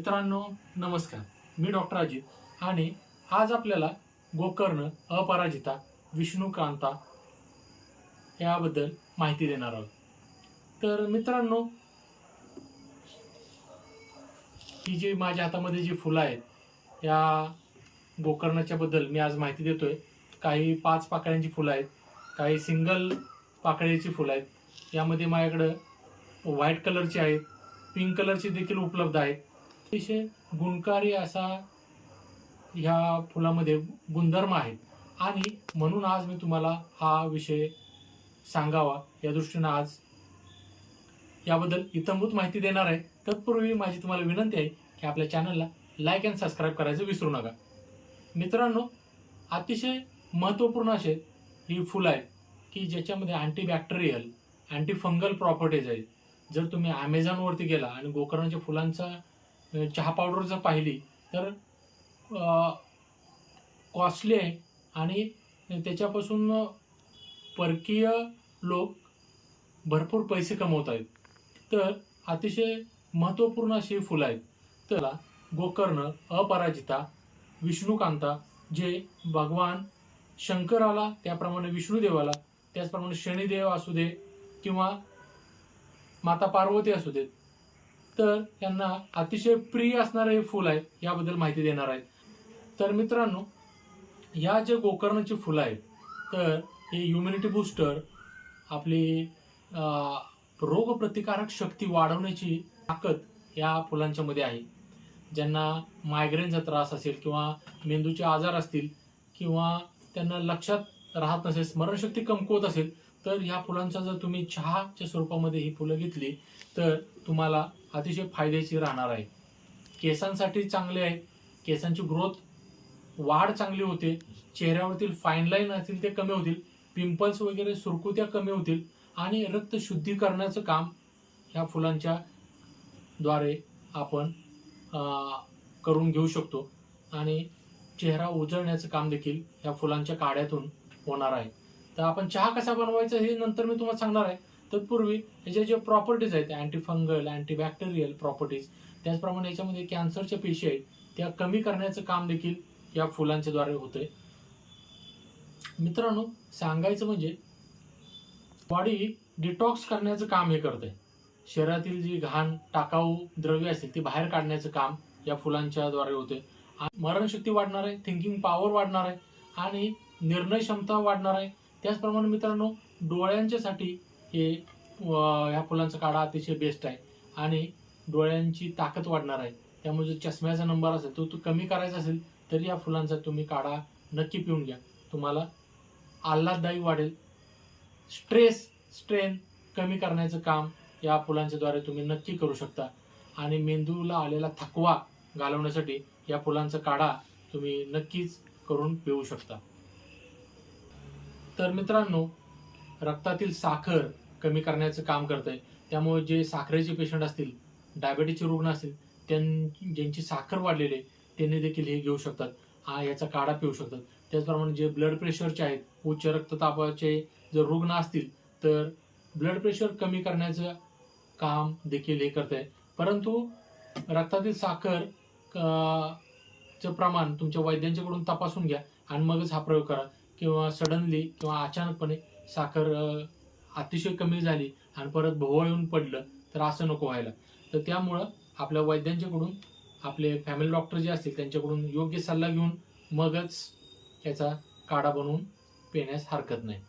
मित्रांनो नमस्कार. मी डॉक्टर अजित आणि आज आपल्याला गोकर्ण अपराजिता विष्णुकांता याबद्दल माहिती देणार आहोत. तर मित्रांनो ही जी माझ्या हातामध्ये जी फुलं आहेत या गोकर्णाच्या बद्दल मी आज माहिती देतोय. काही पाच पाकळ्यांची फुलं आहेत काही सिंगल पाकळ्याची फुलं आहेत. यामध्ये माझ्याकडं व्हाईट कलरची आहेत पिंक कलरची देखील उपलब्ध आहेत. अतिशय गुणकारी असा ह्या फुलामध्ये गुणधर्म आहेत. आणि म्हणून आज मी तुम्हाला हा विषय सांगावा. या दृष्टीनं आज याबद्दल इतंभूत माहिती देणार आहे. तत्पूर्वी माझी तुम्हाला विनंती आहे की आपल्या चॅनलला लाईक अँड सबस्क्राईब करायचं विसरू नका. मित्रांनो अतिशय महत्त्वपूर्ण असे ही फुलं आहेत की ज्याच्यामध्ये अँटीबॅक्टेरियल अँटीफंगल प्रॉपर्टीज आहेत. जर तुम्ही ॲमेझॉनवरती गेला आणि गोकर्णाच्या फुलांचा चहा पावडर जर पाहिली तर कॉस्टली आहे. आणि त्याच्यापासून परकीय लोक भरपूर पैसे कमवत आहेत. तर अतिशय महत्त्वपूर्ण अशी फुलं आहेत. तर गोकर्ण अपराजिता विष्णुकांता जे भगवान शंकराला त्याप्रमाणे विष्णुदेवाला त्याचप्रमाणे शनिदेव असू दे किंवा माता पार्वती असू देत तर यांना अतिशय प्रिय असणारं हे फुल आहे याबद्दल माहिती देणार आहेत तर मित्रांनो या जे गोकर्णाची फुलं आहेत तर हे इम्युनिटी बूस्टर आपली रोगप्रतिकारक शक्ती वाढवण्याची ताकद या फुलांच्या मध्ये आहे. ज्यांना मायग्रेनचा त्रास असेल किंवा मेंदूचे आजार असतील किंवा त्यांना लक्षात राहत नसेल स्मरणशक्ती कमकुवत असेल तर ह्या फुलांचा जर तुम्ही चहाच्या स्वरूपामध्ये ही फुलं घेतली तर तुम्हाला अतिशय फायद्याची राहणार आहे. केसांसाठी चांगले आहे. केसांची ग्रोथ वाढ चांगली होते. चेहऱ्यावरतील फाईन लाईन असतील ते कमी होतील. पिंपल्स वगैरे सुरकुत्या कमी होतील. आणि रक्त शुद्धीकरणाचं काम ह्या फुलांच्या द्वारे आपण करून घेऊ शकतो. आणि चेहरा उजळण्याचं काम देखील या फुलांच्या काड्यातून होणार आहे. तर आपण चहा कसा बनवायचा हे नंतर मी तुम्हाला सांगणार आहे. तत्पूर्वी याच्या जे प्रॉपर्टीज आहेत अँटीफंगल अँटीबॅक्टेरियल प्रॉपर्टीज त्याचप्रमाणे याच्यामध्ये कॅन्सरच्या पेशी आहेत त्या कमी करण्याचं काम देखील या फुलांच्या द्वारे होतंय. मित्रांनो सांगायचं म्हणजे बॉडी डिटॉक्स करण्याचं काम हे करते शरीरातील जी घाण टाकाऊ द्रव्य असतील ती बाहेर काढण्याचं काम या फुलांच्या द्वारे होते मरणशक्ती वाढणार आहे थिंकिंग पॉवर वाढणार आहे आणि निर्णय क्षमता वाढणार आहे. त्याचप्रमाणे मित्रांनो डोळ्यांच्यासाठी हे ह्या फुलांचा काढा अतिशय बेस्ट आहे. आणि डोळ्यांची ताकद वाढणार आहे. त्यामुळे जो चष्म्याचा नंबर असेल तो तो कमी करायचा असेल तरी या फुलांचा तुम्ही काढा नक्की पिऊन घ्या. तुम्हाला आल्हाददायी वाढेल. स्ट्रेस स्ट्रेन कमी करण्याचं काम या फुलांच्याद्वारे तुम्ही नक्की करू शकता. आणि मेंदूला आलेला थकवा घालवण्यासाठी या फुलांचा काढा तुम्ही नक्कीच करून पिऊ शकता. तर मित्रांनो रक्तातील साखर कमी करण्याचं काम करत आहे त्यामुळे जे साखरेचे पेशंट असतील डायबेटीसचे रुग्ण असतील त्यां ज्यांची साखर वाढलेली आहे त्यांनी देखील हे घेऊ शकतात. हा याचा काढा पिऊ शकतात. त्याचप्रमाणे जे ब्लड प्रेशरचे आहेत उच्च रक्ततापाचे जर रुग्ण असतील तर ब्लड प्रेशर कमी करण्याचं काम देखील हे करत आहे परंतु रक्तातील साखर चं प्रमाण तुमच्या वैद्यांच्याकडून तपासून घ्या आणि मगच हा प्रयोग करा. किंवा सडनली किंवा अचानकपणे साखर अतिशय कमी झाली आणि परत भोवळ येऊन पडलं तर असं नको व्हायला. तर त्यामुळं आपल्या वैद्यांच्याकडून आपले फॅमिली डॉक्टर जे असतील त्यांच्याकडून योग्य सल्ला घेऊन मगच याचा काढा बनवून पिण्यास हरकत नाही.